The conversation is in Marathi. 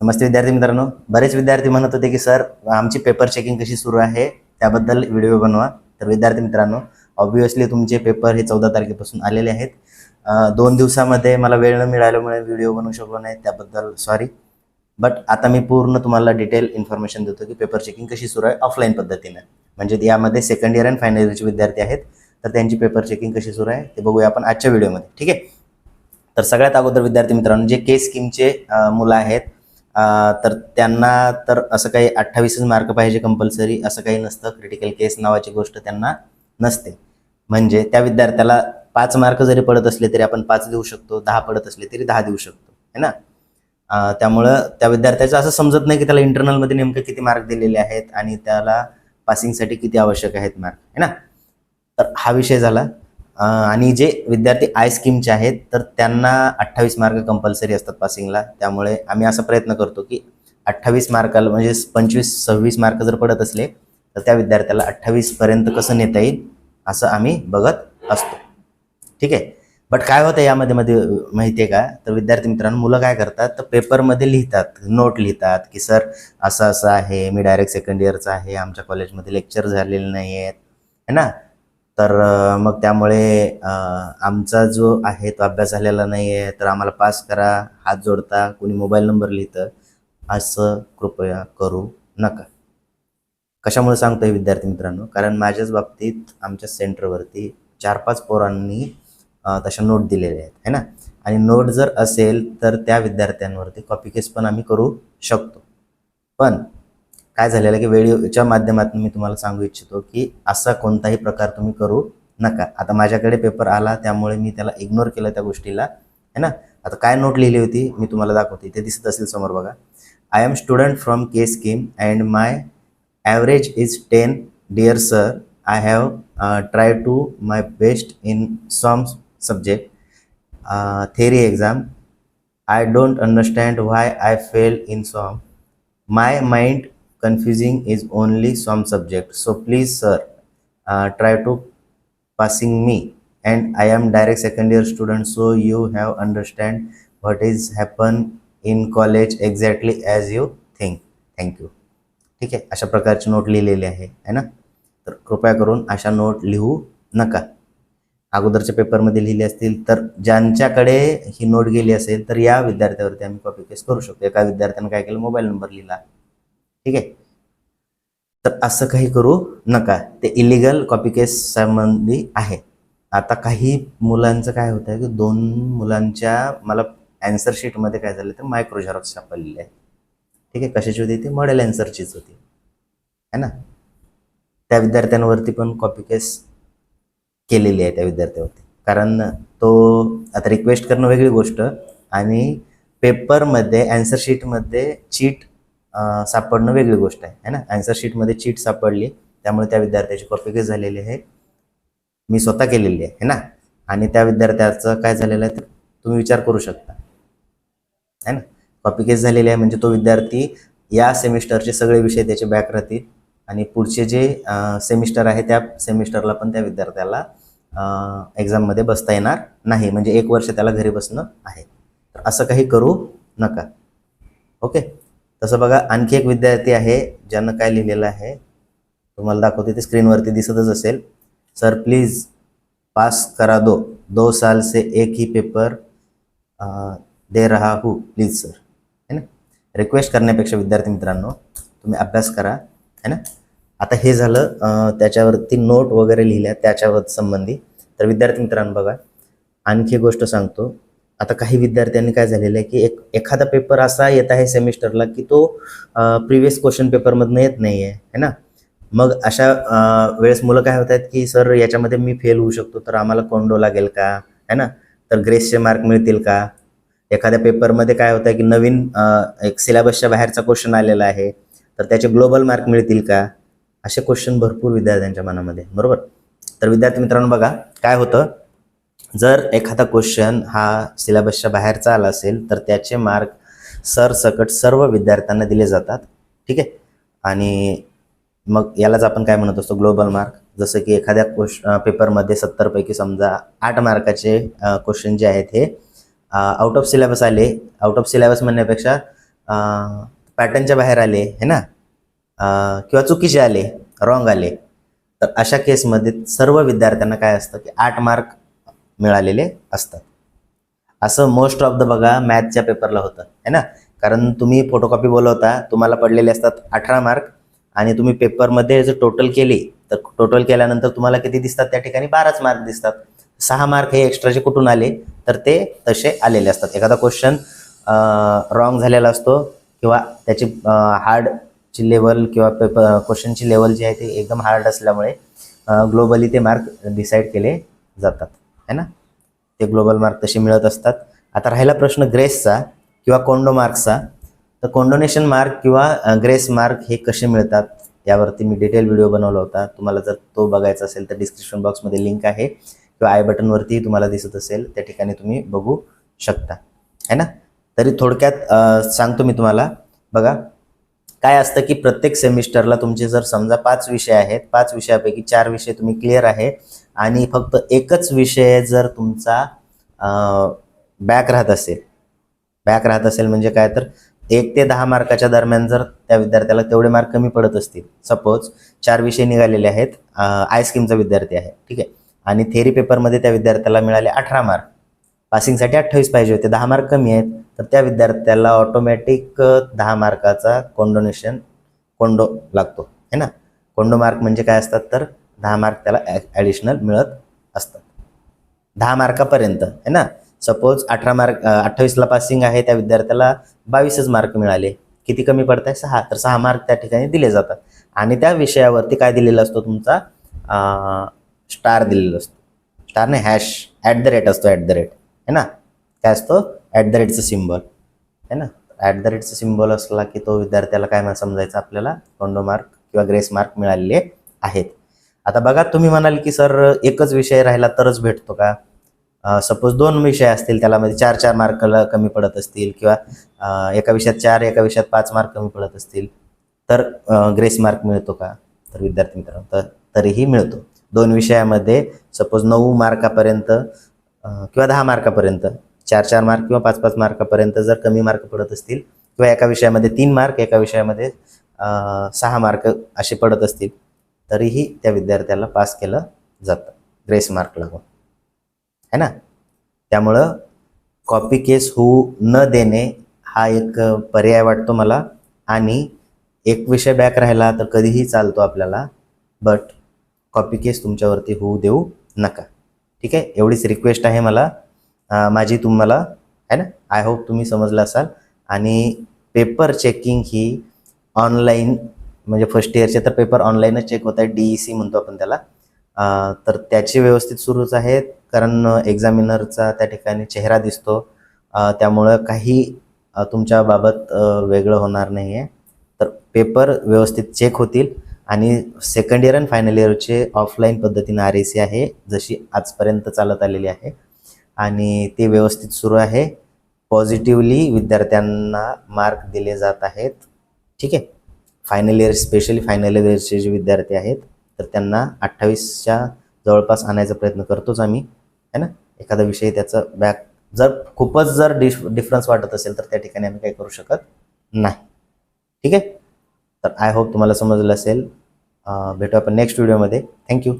नमस्ते विद्यार्थी मित्रांनो. बरेच विद्यार्थी म्हणत होते की सर आमची पेपर चेकिंग कशी सुरू आहे? त्याबद्दल व्हिडिओ बनवा. तर विद्यार्थी मित्रांनो ऑब्विसली तुमचे पेपर हे चौदा तारखेपासून आलेले आहेत. दोन दिवसामध्ये मला वेळ न मिळाल्यामुळे व्हिडिओ बनवू शकलो नाही त्याबद्दल सॉरी बट आता मी पूर्ण तुम्हाला डिटेल इन्फॉर्मेशन देतो की पेपर चेकिंग कशी सुरू आहे ऑफलाईन पद्धतीने. म्हणजे यामध्ये सेकंड इयर अँड फायनल इयरचे विद्यार्थी आहेत. तर त्यांची पेपर चेकिंग कशी सुरू आहे ते बघूया आपण आजच्या व्हिडिओमध्ये ठीक आहे? तर सगळ्यात अगोदर विद्यार्थी मित्रांनो जे के स्कीमचे मुलं आहेत तर त्यांना तर असं काही अठ्ठावीसच मार्क पाहिजे कंपल्सरी असं काही नसतं. क्रिटिकल केस नावाची गोष्ट त्यांना नसते. म्हणजे त्या विद्यार्थ्याला पाच मार्क जरी पडत असले तरी आपण पाच देऊ शकतो दहा पडत असले तरी दहा देऊ शकतो. है ना? त्यामुळं त्या विद्यार्थ्याचं असं समजत नाही की त्याला इंटरनलमध्ये नेमके किती मार्क दिलेले आहेत आणि त्याला पासिंगसाठी किती आवश्यक आहेत मार्क है ना? तर हा विषय झाला. आणि जे विद्यार्थी आय स्कीमचे आहेत तर त्यांना अठ्ठावीस मार्क कंपल्सरी असतात पासिंगला त्यामुळे आम्ही असा प्रयत्न करतो की अठ्ठावीस मार्काला म्हणजे पंचवीस सव्वीस मार्क जर पडत असले तर त्या विद्यार्थ्याला अठ्ठावीसपर्यंत कसं नेता येईल असं आम्ही बघत असतो. ठीक आहे? बट काय होतं यामध्ये मध्ये माहिती आहे का? तर विद्यार्थी मित्रांनो मुलं काय करतात? तर पेपरमध्ये लिहितात. नोट लिहितात की सर असं असं आहे. मी डायरेक्ट सेकंड इयरचा आहे. आमच्या कॉलेजमध्ये लेक्चर झालेले नाही आहेत है ना? तर मग त्यामुळे आमचा जो आहे तो अभ्यास झालेला नाही आहे तर आम्हाला पास करा हात जोडता कोणी मोबाईल नंबर लिहितं असं कृपया करू नका. कशामुळे सांगतोय विद्यार्थी मित्रांनो? कारण माझ्याच बाबतीत आमच्या सेंटरवरती चार पाच पोरांनी तशा नोट दिलेल्या आहेत है ना? आणि नोट जर असेल तर त्या विद्यार्थ्यांवरती कॉपी केस पण आम्ही करू शकतो. पण काय झालेलं आहे की व्हिडिओच्या माध्यमातून मी तुम्हाला सांगू इच्छितो की असा कोणताही प्रकार तुम्ही करू नका. आता माझ्याकडे पेपर आला त्यामुळे मी त्याला इग्नोर केलं त्या गोष्टीला. है ना? आता काय नोट लिहिली होती मी तुम्हाला दाखवते. ते दिसत असेल समोर बघा. I am student from K scheme and my average is ten dear sir I have try to my best in some subject theory exam I don't understand why I fail in some. My mind uh, confusing is only some subject so please sir uh, try to passing me and i am direct second year student so you have understand what is happen in college exactly as you think thank you ठीक आहे अशा प्रकारची नोट लिहिलेली आहे है ना तर कृपया करून अशा नोट लिहू नका अगोदरच्या पेपरमध्ये लिहिली असतील तर ज्यांच्याकडे ही नोट गेली असेल तर या विद्यार्थ्यावरती आम्ही कॉपी पेस्ट करू शकतो एका विद्यार्थ्यानं काय केलं मोबाईल नंबर लिहिला ठीक आहे? तर असं काही करू नका. ते इलिगल कॉपी केस संबंधी आहे. आता काही मुलांचं काय होतं आहे की दोन मुलांच्या मला अँसर शीटमध्ये काय झालं तर मायक्रो झेरॉक्स आहे ठीक आहे? कशाची होती? ती मॉडेल अँसरचीच होती. है ना? त्या विद्यार्थ्यांवरती पण कॉपी केस केलेली आहे त्या विद्यार्थ्यावरती. कारण तो आता रिक्वेस्ट करणं वेगळी गोष्ट आणि पेपरमध्ये अँसर शीटमध्ये चीट सापडणं वेगळी गोष्ट आहे है ना? अँसर शीटमध्ये चीट सापडली त्यामुळे त्या विद्यार्थ्याची कॉपी केस झालेली आहे. मी स्वतः केलेली आहे है ना? आणि त्या विद्यार्थ्याचं काय झालेलं आहे तुम्ही विचार करू शकता. है ना? कॉपी केस झालेली आहे म्हणजे तो विद्यार्थी या सेमिस्टरचे सगळे विषय त्याचे बॅक राहतील आणि पुढचे जे सेमिस्टर आहे त्या सेमिस्टरला पण त्या विद्यार्थ्याला एक्झाममध्ये बसता येणार नाही. म्हणजे एक वर्ष त्याला घरी बसणं आहे. तर असं काही करू नका. ओके तसं बघा आणखी एक विद्यार्थी आहे ज्यानं काय लिहिलेलं आहे तुम्हाला दाखवते ते स्क्रीनवरती दिसतच असेल. सर प्लीज पास करा दो. दो साल से एक ही पेपर दे रहा हूँ. Please sir. है ना? रिक्वेस्ट करण्यापेक्षा विद्यार्थी मित्रांनो तुम्ही अभ्यास करा. है ना? आता हे झालं त्याच्यावरती नोट वगैरे लिहिल्या त्याच्यावर संबंधी. तर विद्यार्थी मित्रांनो बघा आणखी गोष्ट सांगतो. आता काही विद्यार्थ्यांनी काय झालेलं आहे की एक एखादा पेपर असा येत आहे सेमिस्टरला की तो प्रिव्हियस क्वेश्चन पेपरमधनं येत नाही आहे है ना? मग अशा वेळेस मुलं काय होत आहेत की सर याच्यामध्ये मी फेल होऊ शकतो तर आम्हाला कोंडो लागेल का? है ना? तर ग्रेसचे मार्क मिळतील का? एखाद्या पेपरमध्ये काय होतं की नवीन एक सिलेबसच्या बाहेरचा क्वेश्चन आलेला आहे तर त्याचे ग्लोबल मार्क मिळतील का? असे क्वेश्चन भरपूर विद्यार्थ्यांच्या मनामध्ये बरोबर? तर विद्यार्थी मित्रांनो बघा काय होतं? जर एखादा क्वेश्चन हा सिलेबसच्या बाहेरचा आला असेल तर त्याचे मार्क सरसकट सर्व विद्यार्थ्यांना दिले जातात. ठीक आहे? आणि मग यालाच आपण काय म्हणत असतो? ग्लोबल मार्क जसं की एखाद्या क्वेश पेपरमध्ये सत्तरपैकी समजा आठ मार्काचे क्वेश्चन जे आहेत हे आउट ऑफ सिलेबस आले. आउट ऑफ सिलेबस म्हणण्यापेक्षा पॅटर्नच्या बाहेर आले है ना? किंवा चुकीचे आले रॉंग आले. तर अशा केसमध्ये सर्व विद्यार्थ्यांना काय असतं की आठ मार्क मिळालेले असतात. असं मोस्ट ऑफ द बघा मॅथच्या पेपरला होतं है ना? कारण तुम्ही फोटोकॉपी बोलवता तुम्हाला पडलेले असतात अठरा मार्क आणि तुम्ही पेपरमध्ये जर टोटल केली तर टोटल केल्यानंतर तुम्हाला किती दिसतात? त्या ठिकाणी बाराच मार्क दिसतात. सहा मार्क हे एक्स्ट्राचे कुठून आले तर ते तसे आलेले असतात. एखादा क्वेश्चन रॉंग झालेला असतो किंवा त्याची हार्डची लेवल किंवा पेपर क्वेश्चनची लेवल जी आहे ती एकदम हार्ड असल्यामुळे ग्लोबली ते मार्क डिसाईड केले जातात. है ना? ते ग्लोबल मार्क तसे मिळत असतात. आता राहिला प्रश्न ग्रेसचा किंवा कोंडो मार्क्सचा. तर कोंडोनेशन मार्क किंवा ग्रेस मार्क हे कसे मिळतात? यावरती मी डिटेल व्हिडिओ बनवला होता. तुम्हाला जर तो बघायचा असेल तर डिस्क्रिप्शन बॉक्समध्ये लिंक आहे. किंवा आय बटनवरती तुम्हाला दिसत असेल. त्या ठिकाणी तुम्ही बघू शकता. है ना? तरी थोडक्यात सांगतो मी तुम्हाला. बघा काय असतं की प्रत्येक सेमिस्टरला तुमचे जर समजा पाच विषय आहेत पाच विषयापैकी चार विषय तुम्ही क्लिअर आहे. आणि फक्त एकच विषय जर तुमचा बॅक राहत असेल. बॅक राहत असेल म्हणजे काय तर एक ते दहा मार्काच्या दरम्यान जर त्या विद्यार्थ्याला तेवढे मार्क कमी पडत असतील. सपोज चार विषय निघालेले आहेत आय स्कीमचा विद्यार्थी आहे. ठीक आहे? आणि थेरी पेपरमध्ये त्या विद्यार्थ्याला मिळाले अठरा मार्क. पासिंगसाठी अठ्ठावीस पाहिजे होते. दहा मार्क कमी आहेत तर त्या विद्यार्थ्याला ऑटोमॅटिक दहा मार्काचा कोंडोनेशन कोंडो लागतो. है ना? कोंडो मार्क म्हणजे काय असतात तर दहा मार्क त्याला ॲडिशनल मिळत असतात. दहा मार्कापर्यंत है ना? सपोज अठरा मार्क अठ्ठावीसला पासिंग आहे त्या विद्यार्थ्याला बावीसच मार्क मिळाले. किती कमी पडत आहे सहा. तर सहा मार्क त्या ठिकाणी दिले जातात. आणि त्या विषयावरती काय दिलेला असतो तुमचा? स्टार दिलेला असतो. स्टार नाही हॅश ॲट द रेट असतो ॲट द रेट है ना? काय असतो? ॲट द रेटचं सिम्बॉल है ना? ॲट द रेटचं सिम्बॉल असला की तो विद्यार्थ्याला काय समजायचं आपल्याला? कोंडो मार्क किंवा ग्रेस मार्क मिळालेले आहेत. आता बघा तुम्ही म्हणाल की सर एकच विषय राहिला तरच भेटतो का? सपोज दोन विषय असतील त्याला मध्ये चार चार मार्कला कमी पडत असतील किंवा एका विषयात चार एका विषयात पाच मार्क कमी पडत असतील तर ग्रेस मार्क मिळतो का? तर विद्यार्थी मित्रांनो तर तरीही मिळतो. दोन विषयामध्ये सपोज नऊ मार्कापर्यंत किंवा दहा मार्कापर्यंत चार चार मार्क किंवा पाच पाच मार्कापर्यंत जर कमी मार्क पडत असतील किंवा एका विषयामध्ये तीन मार्क एका विषयामध्ये सहा मार्क असे पडत असतील तरीही त्या विद्यार्थ्याला पास केलं जातं. ग्रेस मार्क लागून. है ना? त्यामुळं कॉपी केस होऊ न देणे हा एक पर्याय वाटतो मला. आणि एक विषय बॅक राहिला तर कधीही चालतो आपल्याला. बट कॉपी केस तुमच्यावरती होऊ देऊ नका. ठीक आहे? एवढीच रिक्वेस्ट आहे मला. माझी तुम्हाला. है ना? आय होप तुम्ही समजलं असाल. आणि पेपर चेकिंग ही ऑनलाईन म्हणजे फर्स्ट इयरचे तर पेपर ऑनलाईनच चेक होत आहे डी ई सी म्हणतो आपण त्याला. तर त्याची व्यवस्थित सुरूच आहेत कारण एक्झामिनरचा त्या ठिकाणी चेहरा दिसतो. त्यामुळं काही तुमच्याबाबत वेगळं होणार नाही आहे तर पेपर व्यवस्थित चेक होतील आणि सेकंड इयर आणि फायनल इयरचे ऑफलाईन पद्धतीनं आर ए सी आहे जशी आजपर्यंत चालत आलेली आहे. आणि ते व्यवस्थित सुरू आहे. पॉझिटिव्हली विद्यार्थ्यांना मार्क दिले जात आहेत. ठीक आहे? फायनल इयर स्पेशली फायनल इयरचे जे विद्यार्थी आहेत तर त्यांना अठ्ठावीसच्या जवळपास आणायचा प्रयत्न करतोच आम्ही है ना? एखादा विषय त्याचं बॅक जर खूपच जर डिफ डिफरन्स वाटत असेल तर त्या ठिकाणी आम्ही काही करू शकत नाही. ठीक आहे? तर आय होप तुम्हाला समजलं असेल. भेटू आपण नेक्स्ट व्हिडिओमध्ये थँक्यू